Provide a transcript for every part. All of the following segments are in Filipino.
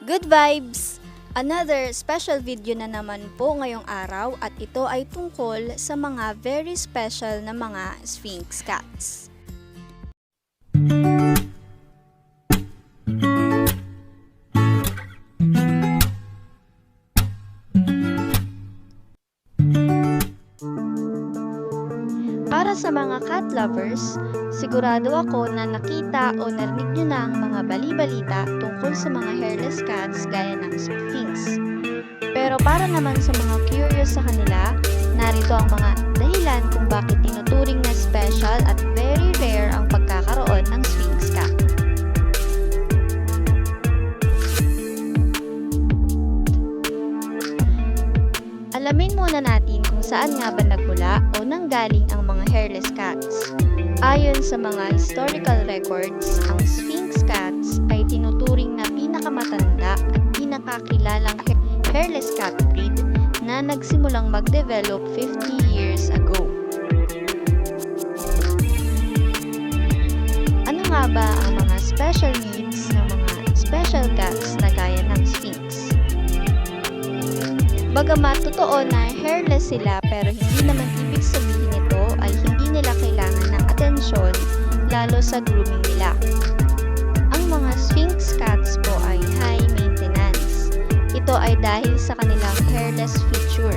Good vibes! Another special video na naman po ngayong araw at ito ay tungkol sa mga very special na mga Sphinx cats. Para sa mga cat lovers, sigurado ako na nakita o narinig nyo na ang mga bali-balita tungkol sa mga hairless cats gaya ng Sphinx. Pero para naman sa mga curious sa kanila, narito ang mga dahilan kung bakit tinuturing na special at very rare ang pagkakaroon ng Sphinx cat. Alamin muna natin kung saan nga ba nagmula o nanggaling ang mga hairless cats. Ayon sa mga historical records, ang Sphinx cats ay tinuturing na pinakamatanda at pinakakilalang ha- hairless cat breed na nagsimulang mag-develop 50 years ago. Ano nga ba ang mga special needs ng mga special cats na gaya Bagamat totoo na hairless sila pero hindi naman ibig sabihin nito ay hindi nila kailangan ng atensyon lalo sa grooming nila. Ang mga Sphinx cats po ay high maintenance. Ito ay dahil sa kanilang hairless feature.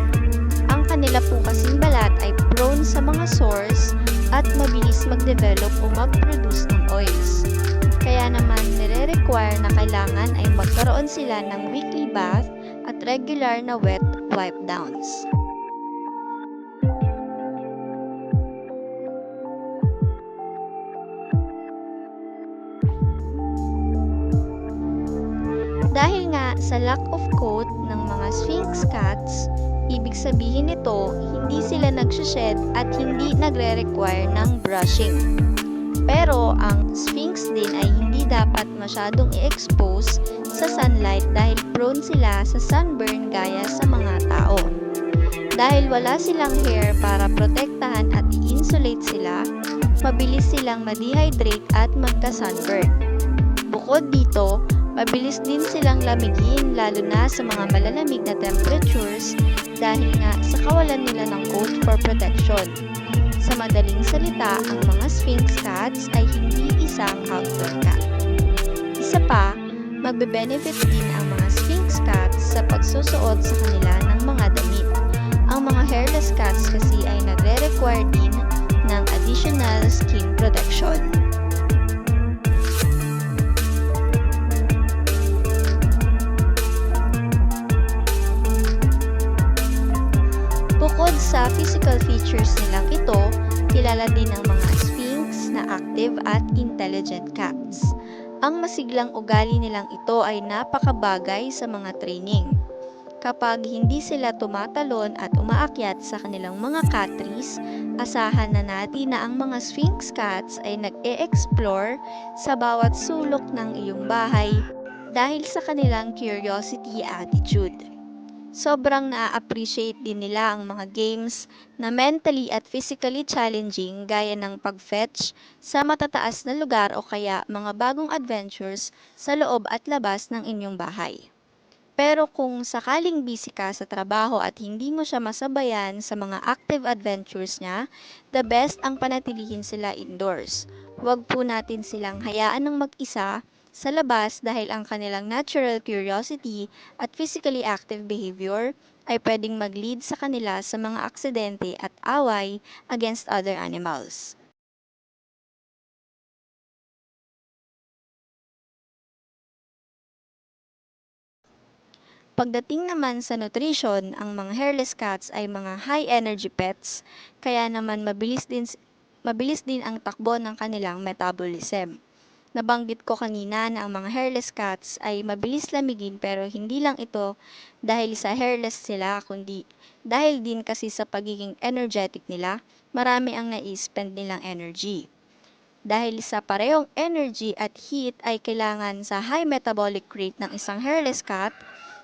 Ang kanila po kasing balat ay prone sa mga sores at mabilis mag-develop o mag-produce ng oils. Kaya naman nire-require na kailangan ay magkaroon sila ng weekly bath at regular na wet wipe downs. Dahil nga sa lack of coat ng mga Sphinx cats, ibig sabihin nito hindi sila nagsushed at hindi nagre-require ng brushing. Pero ang Sphinx din ay hindi dapat masyadong i-expose sa sunlight dahil prone sila sa sunburn gaya sa mga tao. Dahil wala silang hair para protektahan at i-insulate sila, mabilis silang ma-dehydrate at magka-sunburn. Bukod dito, mabilis din silang lamigin lalo na sa mga malalamig na temperatures dahil nga sa kawalan nila ng coat for protection. Sa madaling salita, ang mga Sphinx cats ay hindi isang outdoor cat. Isa pa, magbe-benefit din ang mga Sphinx cats sa pagsusuot sa kanila ng mga damit. Ang mga hairless cats kasi ay nagre-require din ng additional skin protection. Bukod sa physical features nilang ito, kilala din ang mga Sphinx na active at intelligent cats. Ang masiglang ugali nilang ito ay napakabagay sa mga training. Kapag hindi sila tumatalon at umaakyat sa kanilang mga cat trees, asahan na natin na ang mga Sphinx cats ay nag-e-explore sa bawat sulok ng iyong bahay dahil sa kanilang curiosity attitude. Sobrang na-appreciate din nila ang mga games na mentally at physically challenging gaya ng pag-fetch sa matataas na lugar o kaya mga bagong adventures sa loob at labas ng inyong bahay. Pero kung sakaling busy ka sa trabaho at hindi mo siya masabayan sa mga active adventures niya, the best ang panatilihin sila indoors. Huwag po natin silang hayaan ng mag-isa sa labas dahil ang kanilang natural curiosity at physically active behavior ay pwedeng mag-lead sa kanila sa mga aksidente at away against other animals. Pagdating naman sa nutrition, ang mga hairless cats ay mga high energy pets, kaya naman mabilis din mabilis din ang takbo ng kanilang metabolism. Nabanggit ko kanina na ang mga hairless cats ay mabilis lamigin pero hindi lang ito dahil sa hairless sila kundi dahil din kasi sa pagiging energetic nila, marami ang nai-spend nilang energy. Dahil sa parehong energy at heat ay kailangan sa high metabolic rate ng isang hairless cat,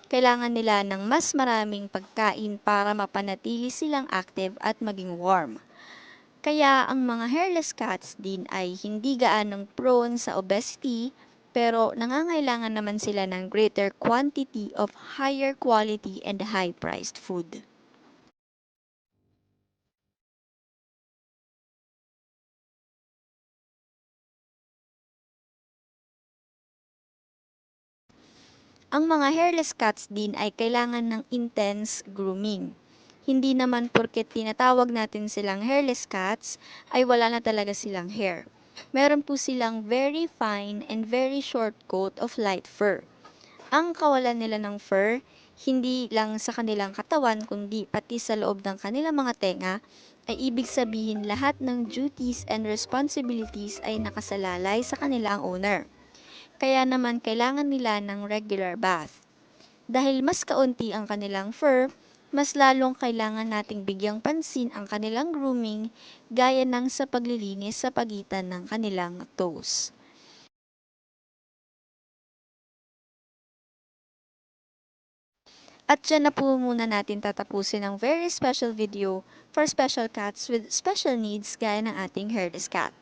kailangan nila ng mas maraming pagkain para mapanatili silang active at maging warm. Kaya ang mga hairless cats din ay hindi gaanong prone sa obesity pero nangangailangan naman sila ng greater quantity of higher quality and high-priced food. Ang mga hairless cats din ay kailangan ng intense grooming. Hindi naman porket tinatawag natin silang hairless cats ay wala na talaga silang hair. Meron po silang very fine and very short coat of light fur. Ang kawalan nila ng fur, hindi lang sa kanilang katawan kundi pati sa loob ng kanilang mga tenga, ay ibig sabihin lahat ng duties and responsibilities ay nakasalalay sa kanilang owner. Kaya naman kailangan nila ng regular bath. Dahil mas kaunti ang kanilang fur, mas lalong kailangan nating bigyang pansin ang kanilang grooming gaya ng sa paglilinis sa pagitan ng kanilang toes. At dyan na po muna natin tatapusin ang very special video for special cats with special needs gaya ng ating hairless cat.